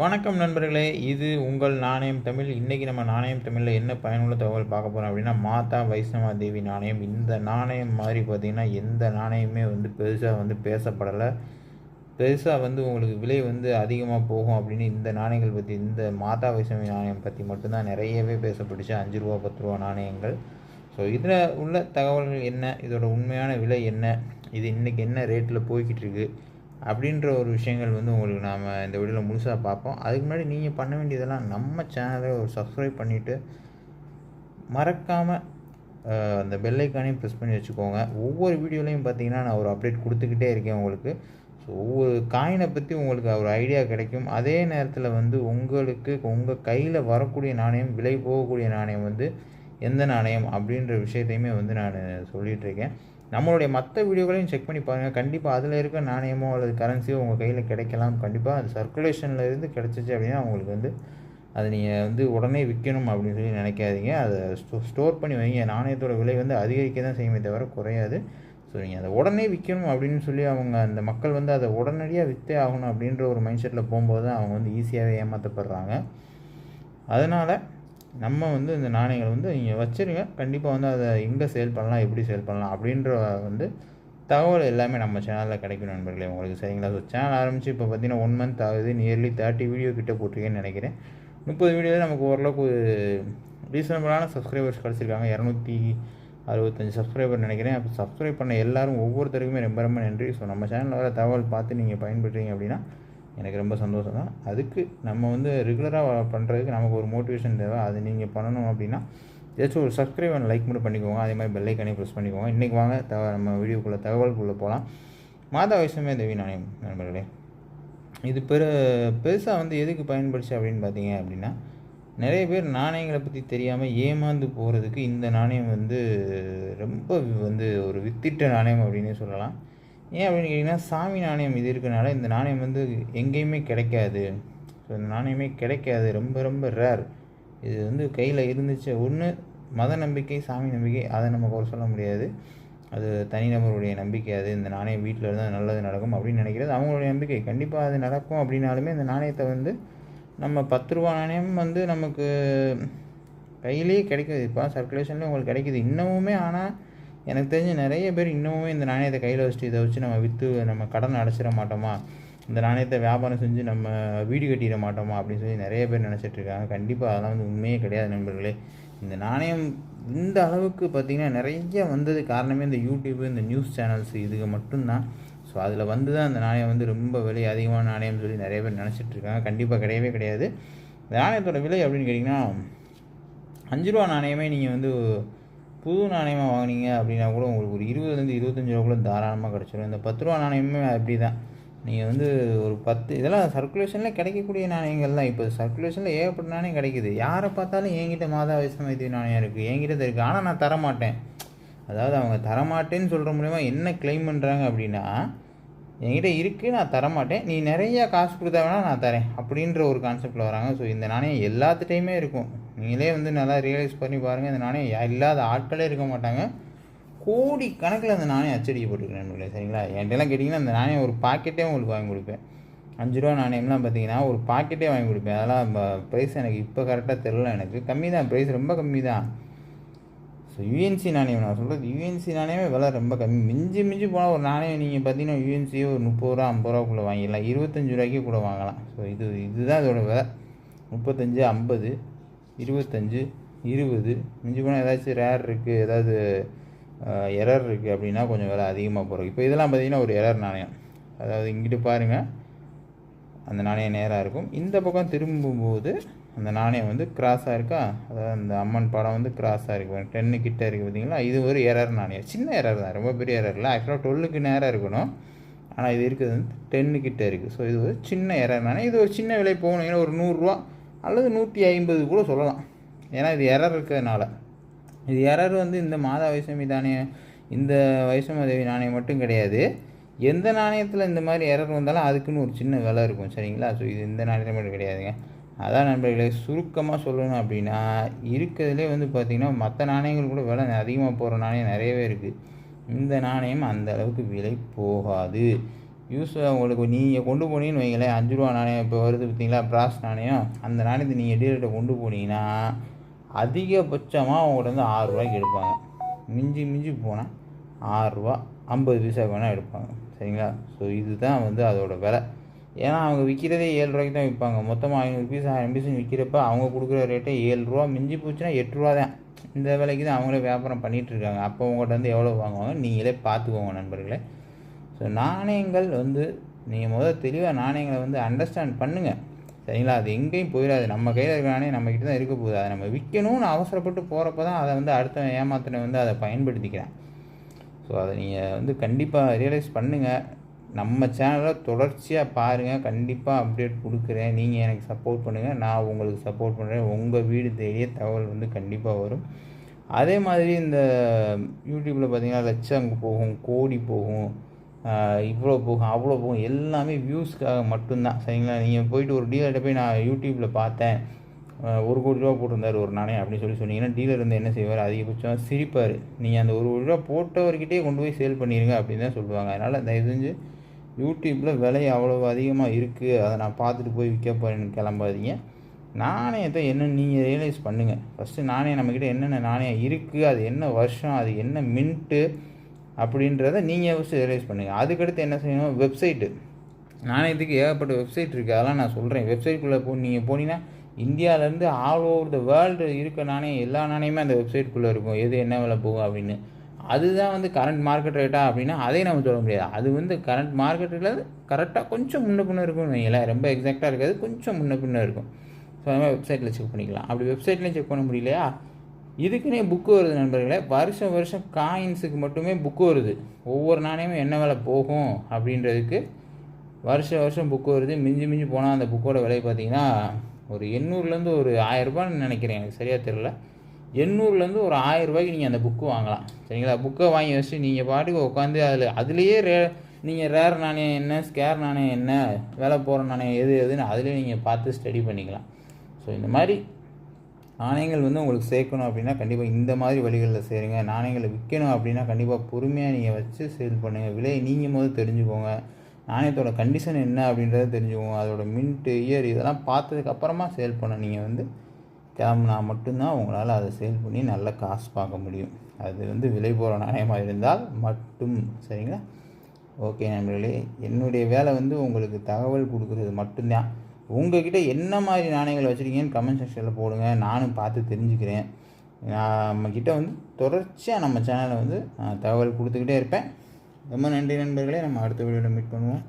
வணக்கம் நண்பர்களே இது உங்கள் நாணயம் தமிழ். இன்றைக்கி நம்ம நாணயம் தமிழில் என்ன பயனுள்ள தகவல் பார்க்க போகிறோம் அப்படின்னா மாதா வைஷ்ணவா தேவி நாணயம். இந்த நாணயம் மாதிரி பார்த்திங்கன்னா எந்த நாணயமே வந்து பெருசாக வந்து பேசப்படலை. பெருசாக வந்து உங்களுக்கு விலை வந்து அதிகமாக போகும் அப்படின்னு இந்த நாணயங்கள் பற்றி இந்த மாதா வைஷ்ணவி நாணயம் பற்றி மட்டும்தான் நிறையவே பேசப்பட்டுச்சு. அஞ்சு ரூபா பத்து ரூபா நாணயங்கள். ஸோ இதில் உள்ள தகவல்கள் என்ன? இதோட உண்மையான விலை என்ன? இது இன்றைக்கி என்ன ரேட்டில் போய்கிட்டு இருக்குது அப்படின்ற ஒரு விஷயங்கள் வந்து உங்களுக்கு நாம் இந்த வீடியோவில் முழுசாக பார்ப்போம். அதுக்கு முன்னாடி நீங்கள் பண்ண வேண்டியதெல்லாம் நம்ம சேனலை ஒரு சப்ஸ்கிரைப் பண்ணிவிட்டு மறக்காமல் அந்த பெல்லைக்கானையும் ப்ரெஸ் பண்ணி வச்சுக்கோங்க. ஒவ்வொரு வீடியோலையும் பார்த்தீங்கன்னா நான் ஒரு அப்டேட் கொடுத்துக்கிட்டே இருக்கேன் உங்களுக்கு. ஸோ ஒவ்வொரு காயினை பற்றி உங்களுக்கு ஒரு ஐடியா கிடைக்கும். அதே நேரத்தில் வந்து உங்களுக்கு உங்கள் கையில் வரக்கூடிய நாணயம் விலை போகக்கூடிய நாணயம் வந்து எந்த நாணயம் அப்படின்ற விஷயத்தையுமே வந்து நான் சொல்லிகிட்ருக்கேன் நம்மளுடைய மற்ற வீடியோக்களையும் செக் பண்ணி பாருங்கள் கண்டிப்பாக அதில் இருக்க நாணயமோ அல்லது கரன்சியோ உங்கள் கையில் கிடைக்கலாம். கண்டிப்பாக அது சர்க்குலேஷனில் இருந்து கிடச்சிச்சு அப்படின்னா உங்களுக்கு வந்து அதை நீங்கள் வந்து உடனே விற்கணும் அப்படின்னு சொல்லி நினைக்காதீங்க. அதை ஸ்டோ ஸ்டோர் பண்ணி வைங்க. நாணயத்தோட விலை வந்து அதிகரிக்க தான் செய்யுமே தவிர குறையாது. ஸோ நீங்கள் அதை உடனே விற்கணும் அப்படின்னு சொல்லி அவங்க அந்த மக்கள் வந்து அதை உடனடியாக விற்றே ஆகணும் அப்படின்ற ஒரு மைண்ட் செட்டில் போகும்போது தான் அவங்க வந்து ஈஸியாகவே ஏமாற்றப்படுறாங்க அதனால் நம்ம வந்து இந்த நாணயங்களை வந்து நீங்கள் வச்சுருங்க. கண்டிப்பாக வந்து அதை எங்கே சேல் பண்ணலாம் எப்படி சேல் பண்ணலாம் அப்படின்ற வந்து தகவல் எல்லாமே நம்ம சேனலில் கிடைக்கும் நண்பர்களே. உங்களுக்கு சரிங்களா? ஸோ சேனல் ஆரம்பித்து இப்போ பார்த்தீங்கன்னா ஒன் மந்த் ஆகுது. நியர்லி தேர்ட்டி வீடியோ கிட்டே போட்டிருக்கேன்னு நினைக்கிறேன். முப்பது வீடியோவில் நமக்கு ஓரளவுக்கு ரீசனபிளான சப்ஸ்கிரைபர்ஸ் கிடச்சிருக்காங்க. இரநூத்தி அறுபத்தஞ்சி சப்ஸ்கிரைபர் நினைக்கிறேன். அப்போ சப்ஸ்கிரைப் பண்ண எல்லோரும் ஒவ்வொருத்தருக்குமே ரொம்ப ரொம்ப நன்றி. ஸோ நம்ம சேனலில் வர தகவல் பார்த்து நீங்கள் பயன்படுறீங்க அப்படின்னா எனக்கு ரொம்ப சந்தோஷம் தான். அதுக்கு நம்ம வந்து ரெகுலராக பண்ணுறதுக்கு நமக்கு ஒரு மோட்டிவேஷன் தேவை. அது நீங்கள் பண்ணணும் அப்படின்னா ஏதாச்சும் ஒரு சப்ஸ்கிரைப் அண்ட் லைக் மட்டும் பண்ணிக்கோங்க. அதே மாதிரி பெல்லைக்கானே ப்ரெஸ் பண்ணிக்கோங்க. இன்றைக்கி வாங்க த நம்ம வீடியோக்குள்ளே தகவல்குள்ளே போகலாம் மாதா வைஷ்ணவே தேவி நாணயம் நண்பர்களே. இது பெரு பெருசாக வந்து எதுக்கு பயன்படுச்சு அப்படின்னு பார்த்தீங்க அப்படின்னா நிறைய பேர் நாணயங்களை பற்றி தெரியாமல் ஏமாந்து போகிறதுக்கு இந்த நாணயம் வந்து ரொம்ப வந்து ஒரு வித்திட்ட நாணயம் அப்படின்னே சொல்லலாம். ஏன் அப்படின்னு கேட்டிங்கன்னா சாமி நாணயம் இது இருக்கனால இந்த நாணயம் வந்து எங்கேயுமே கிடைக்காது. ஸோ இந்த நாணயமே கிடைக்காது. ரொம்ப ரொம்ப ரேர் இது வந்து கையில் இருந்துச்சு. ஒன்று மத நம்பிக்கை சாமி நம்பிக்கை அதை நம்ம குறை சொல்ல முடியாது. அது தனிநபருடைய நம்பிக்கை. அது இந்த நாணயம் வீட்டில் இருந்தால் நல்லது நடக்கும் அப்படின்னு நினைக்கிறது அவங்களுடைய நம்பிக்கை. கண்டிப்பாக அது நடக்கும் அப்படின்னாலுமே இந்த நாணயத்தை வந்து நம்ம பத்து ரூபா நாணயம் வந்து நமக்கு கையிலேயே கிடைக்குது. இப்போ சர்க்குலேஷன்லேயும் உங்களுக்கு கிடைக்குது. இன்னமுமே ஆனால் எனக்கு தெரிஞ்ச நிறைய பேர் இன்னமுமே இந்த நாணயத்தை கையில் வச்சுட்டு இதை வச்சு நம்ம விற்று நம்ம கடன் அடைச்சிட மாட்டோமா? இந்த நாணயத்தை வியாபாரம் செஞ்சு நம்ம வீடு கட்டிட மாட்டோமா? அப்படின்னு சொல்லி நிறைய பேர் நினச்சிட்டு இருக்காங்க. கண்டிப்பாக அதெல்லாம் வந்து உண்மையே கிடையாது நண்பர்களே. இந்த நாணயம் இந்த அளவுக்கு பார்த்திங்கன்னா நிறைய வந்தது காரணமே இந்த யூடியூப் இந்த நியூஸ் சேனல்ஸ் இதுக்கு மட்டும்தான். ஸோ அதில் வந்து தான் அந்த நாணயம் வந்து ரொம்ப விலை அதிகமான நாணயம்னு சொல்லி நிறைய பேர் நினச்சிட்டு இருக்காங்க. கண்டிப்பாக கிடையவே கிடையாது. இந்த நாணயத்தோட விலை அப்படின்னு கேட்டிங்கன்னா அஞ்சு ரூபா நாணயமே நீங்கள் வந்து புது நாணயமாக வாங்கினீங்க அப்படின்னா கூட உங்களுக்கு ஒரு இருபதுலேருந்து இருபத்தஞ்சி ரூபா கூட தாராளமாக கிடச்சிடும் இந்த பத்து ரூபா நாணயமே அப்படி தான் நீங்கள் வந்து ஒரு பத்து இதெல்லாம் சர்க்குலேஷனில் கிடைக்கக்கூடிய நாணயங்கள் தான். இப்போ சர்க்குலேஷனில் ஏகப்பட்ட நாணயம் கிடைக்குது. யாரை பார்த்தாலும் என்கிட்ட மாதா வைஷ்ணவ நாணயம் இருக்குது என்கிட்ட இருக்குது ஆனால் நான் தரமாட்டேன். அதாவது அவங்க தரமாட்டேன்னு சொல்கிற மூலிமா என்ன கிளைம் பண்ணுறாங்க அப்படின்னா என்கிட்ட இருக்குது நான் தரமாட்டேன். நீ நிறையா காசு கொடுத்தா வேணால் நான் தரேன் அப்படின்ற ஒரு கான்செப்டில் வராங்க. ஸோ இந்த நாணயம் எல்லாத்துட்டையுமே இருக்கும். நீங்களே வந்து நல்லா ரியலைஸ் பண்ணி பாருங்கள் இந்த நாணயம் இல்லாத ஆட்களே இருக்க மாட்டாங்க. கோடி கணக்கில் அந்த நாணயம் அச்சடிக்கப்பட்டிருக்கேன் நண்பர்களே சரிங்களா? என்கிட்டலாம் கேட்டிங்கன்னா அந்த நாணயம் ஒரு பாக்கெட்டே உங்களுக்கு வாங்கி கொடுப்பேன். அஞ்சு ரூபா நாணயம்லாம் பார்த்தீங்கன்னா ஒரு பாக்கெட்டே வாங்கி கொடுப்பேன். அதெல்லாம் ப்ரைஸ் எனக்கு இப்போ கரெக்டாக தெரில எனக்கு. கம்மி தான் ப்ரைஸ் ரொம்ப கம்மி தான். ஸோ யூஎன்சி நாணயம் நான் சொல்கிறது யூஎன்சி நாணயமே விலை ரொம்ப கம்மி. மிஞ்சி மிஞ்சி போனால் ஒரு நாணயம் நீங்கள் பார்த்தீங்கன்னா யூஎன்சியே ஒரு முப்பது ரூபா ஐம்பது ரூபாக்குள்ளே வாங்கிடலாம். இருபத்தஞ்சி ரூபாய்க்கு கூட வாங்கலாம். ஸோ இது இதுதான் இதோட விலை. முப்பத்தஞ்சு ஐம்பது. இருபத்தஞ்சு இருபது. மிஞ்சி போனால் ஏதாச்சும் ரேர் இருக்குது ஏதாவது எரர் இருக்குது அப்படின்னா கொஞ்சம் விலை அதிகமாக போகிறோம் இப்போ இதெல்லாம் பார்த்திங்கன்னா ஒரு எரர் நாணயம். அதாவது இங்கிட்டு பாருங்கள் அந்த நாணயம் நேராக இருக்கும். இந்த பக்கம் திரும்பும்போது அந்த நாணயம் வந்து கிராஸாக இருக்கா? அதாவது அந்த அம்மன் படம் வந்து கிராஸாக இருக்குது டென்னு கிட்டே இருக்குது பார்த்தீங்களா இது ஒரு எரர் நாணயம். சின்ன எரர் தான். ரொம்ப பெரிய எரர் இல்லை. ஆக்சுவலாக டுவெல்லுக்கு நேராக இருக்கணும். ஆனால் இது இருக்கிறது வந்து டென்னு கிட்டே இருக்குது ஸோ இது ஒரு சின்ன எரர் நாணயம். இது ஒரு சின்ன விலை போகணும். ஏன்னா ஒரு நூறுரூவா அல்லது நூற்றி ஐம்பது கூட சொல்லலாம். ஏன்னா இது எரர் இருக்கிறதுனால. இது எரர் வந்து இந்த மாதா வைஷ்ணவி தானியம் இந்த வைஷ்ணவ நாணயம் மட்டும் கிடையாது. எந்த நாணயத்தில் இந்த மாதிரி எரர் வந்தாலும் அதுக்குன்னு ஒரு சின்ன விலை இருக்கும் சரிங்களா? ஸோ இது இந்த நாணயத்தில் மட்டும் கிடையாதுங்க. அதான் நண்பர்களே சுருக்கமாக சொல்லணும் அப்படின்னா இருக்கிறதுலே வந்து பார்த்திங்கன்னா மற்ற நாணயங்கள் கூட விலை அதிகமாக போகிற நாணயம் நிறையவே இருக்குது இந்த நாணயம் அந்த அளவுக்கு விலை போகாது. யூஸ் உங்களுக்கு நீங்கள் கொண்டு போனீங்கன்னு வைங்களேன் அஞ்சு ரூபா நாணயம் இப்போ வருது பார்த்தீங்களா? பிராஸ் நாணயம். அந்த நாணயத்தை நீங்கள் டீலர்கிட்ட கொண்டு போனீங்கன்னா அதிகபட்சமாக அவங்கள்ட்ட வந்து ஆறு ரூபாய்க்கு எடுப்பாங்க. மிஞ்சி மிஞ்சி போனால் ஆறுரூவா ஐம்பது பைசாக்கு வேணால் எடுப்பாங்க. சரிங்களா? ஸோ இதுதான் வந்து அதோட விலை. ஏன்னா அவங்க விற்கிறதே ஏழு ரூபாய்க்கு தான் விற்பாங்க. மொத்தமாக ஐநூறு பீஸ் ஆயிரம் பீஸ் விற்கிறப்ப அவங்க கொடுக்குற ரேட்டே ஏழு ரூபா மிஞ்சி போச்சுன்னா எட்டு ரூபா தான். இந்த விலைக்கு தான் அவங்களே வியாபாரம் பண்ணிகிட்ருக்காங்க அப்போ உங்கள்கிட்ட வந்து எவ்வளோ வாங்குவாங்க நீங்களே பார்த்துக்கோங்க நண்பர்களே. ஸோ நாணயங்கள் வந்து நீங்கள் முதல் தெளிவாக நாணயங்களை வந்து அண்டர்ஸ்டாண்ட் பண்ணுங்கள் சரிங்களா? அது எங்கேயும் போயிடாது. நம்ம கையில் இருக்கிற நாணயம் நம்மக்கிட்ட தான் இருக்க போகுது. அதை நம்ம விற்கணும்னு அவசரப்பட்டு போகிறப்ப தான் அதை வந்து அடுத்த ஏமாத்தின வந்து அதை பயன்படுத்திக்கிறேன். ஸோ அதை நீங்கள் வந்து கண்டிப்பாக ரியலைஸ் பண்ணுங்கள் நம்ம சேனலை தொடர்ச்சியாக பாருங்கள் கண்டிப்பாக அப்டேட் கொடுக்குறேன். நீங்கள் எனக்கு சப்போர்ட் பண்ணுங்கள் நான் உங்களுக்கு சப்போர்ட் பண்ணுறேன் உங்கள் வீடு தேடிய தகவல் வந்து கண்டிப்பாக வரும். அதே மாதிரி இந்த யூடியூப்பில் பார்த்தீங்கன்னா லட்சம் போகும் கோடி போகும். இவ்வளோ போகும் அவ்வளோ போகும். எல்லாமே வியூஸ்க்காக மட்டும்தான். சரிங்களா? நீங்கள் போயிட்டு ஒரு டீலர்கிட்ட போய் நான் யூடியூப்பில் பார்த்தேன். ஒரு கோடி ரூபா போட்டிருந்தார் ஒரு நாணயம் அப்படின்னு சொல்லி சொன்னீங்கன்னா டீலர் வந்து என்ன செய்வார்? அதிகபட்சம் சிரிப்பார். நீங்கள் அந்த ஒரு கோடி ரூபா போட்டவர்கிட்டே கொண்டு போய் சேல் பண்ணிடுங்க அப்படின்னு தான் சொல்லுவாங்க. அதனால் தயவு செஞ்சு யூடியூப்பில் விலை அவ்வளோ அதிகமாக இருக்குது அதை நான் பார்த்துட்டு போய் விற்க போகிறேன்னு கிளம்பாதீங்க. நாணயத்தை என்ன நீங்கள் ரியலைஸ் பண்ணுங்கள் ஃபஸ்ட்டு நாணயம் நம்மக்கிட்ட என்னென்ன நாணயம் இருக்குது அது என்ன வருஷம்? அது என்ன மின்ட்டு அப்படின்றத நீங்கள் ஃபஸ்ட்டு ரியலைஸ் பண்ணுங்கள் அதுக்கடுத்து என்ன செய்யணும்? வெப்சைட்டு நாணயத்துக்கு ஏகப்பட்ட வெப்சைட் இருக்குது அதெல்லாம் நான் சொல்கிறேன் வெப்சைட்குள்ளே போ நீங்கள் போனீங்கன்னா இந்தியாவிலேருந்து ஆல் ஓவர் த வேர்ல்டு இருக்க நாணயம் எல்லா நாணயமே அந்த வெப்சைட்குள்ளே இருக்கும். எது என்ன விலை போகும் அப்படின்னு. அதுதான் வந்து கரண்ட் மார்க்கெட் ரேட்டா அப்படின்னா அதையும் நம்ம சொல்ல முடியாது. அது வந்து கரண்ட் மார்க்கெட் ரேட்டில் கரெக்டாக கொஞ்சம் முன்ன பின்ன இருக்கும்னு வைங்களேன். ரொம்ப எக்ஸாக்டாக இருக்காது. கொஞ்சம் முன்ன பின்ன இருக்கும். ஸோ அது மாதிரி வெப்சைட்டில் செக் பண்ணிக்கலாம். அப்படி வெப்சைட்லேயும் செக் பண்ண முடியலையா? இதுக்குன்னே புக்கு வருது நண்பர்களே. வருஷம் வருஷம் காயின்ஸுக்கு மட்டுமே புக்கு வருது. ஒவ்வொரு நாணயமும் என்ன விலை போகும் அப்படின்றதுக்கு வருஷம் வருஷம் புக்கு வருது. மிஞ்சி மிஞ்சி போனால் அந்த புக்கோட விலை பார்த்தீங்கன்னா ஒரு எண்ணூறுலேருந்து ஒரு ஆயரூபான்னு நினைக்கிறேன். எனக்கு சரியாக தெரில எண்ணூறுலேருந்து ஒரு ஆயிரம் ரூபாய்க்கு நீங்கள் அந்த புக்கு வாங்கலாம். சரிங்களா? புக்கை வாங்கி வச்சுட்டு நீங்கள் பாட்டுக்கு உட்காந்து அதில் அதுலேயே ரே நீங்கள் ரேர் நாணயம் என்ன ஸ்கேர் நாணயம் என்ன வேலை போகிற நாணயம் எது எதுன்னு அதுலேயே நீங்கள் பார்த்து ஸ்டடி பண்ணிக்கலாம். ஸோ இந்த மாதிரி நாணயங்கள் வந்து உங்களுக்கு சேர்க்கணும் அப்படின்னா கண்டிப்பாக இந்த மாதிரி வழிகளில் சேருங்க. நாணயங்களை விற்கணும் அப்படின்னா கண்டிப்பாக பொறுமையாக நீங்கள் வச்சு சேல் பண்ணுங்கள் விலை நீங்கள் போது தெரிஞ்சுக்கோங்க. நாணயத்தோட கண்டிஷன் என்ன அப்படின்றத தெரிஞ்சுக்கோங்க. அதோட மின்ட்டு இயர் இதெல்லாம் பார்த்ததுக்கப்புறமா சேல் பண்ண நீங்கள் வந்து கிளம்புனா மட்டும்தான் உங்களால் அதை சேல் பண்ணி நல்ல காசு பார்க்க முடியும். அது வந்து விலை போகிற நாணயமாக இருந்தால் மட்டும். சரிங்களா? ஓகே நண்பர்களே என்னுடைய வேலை வந்து உங்களுக்கு தகவல் கொடுக்குறது மட்டும்தான். உங்கள்கிட்ட என்ன மாதிரி நாணயங்கள் வச்சுருக்கீங்கன்னு கமெண்ட் செக்ஷனில் போடுங்க. நானும் பார்த்து தெரிஞ்சுக்கிறேன். நம்மக்கிட்ட வந்து தொடர்ச்சியாக நம்ம சேனலை வந்து தகவல் கொடுத்துக்கிட்டே இருப்பேன். ரொம்ப நன்றி நண்பர்களே. நம்ம அடுத்த வீடியோவில் மீட் பண்ணுவோம்.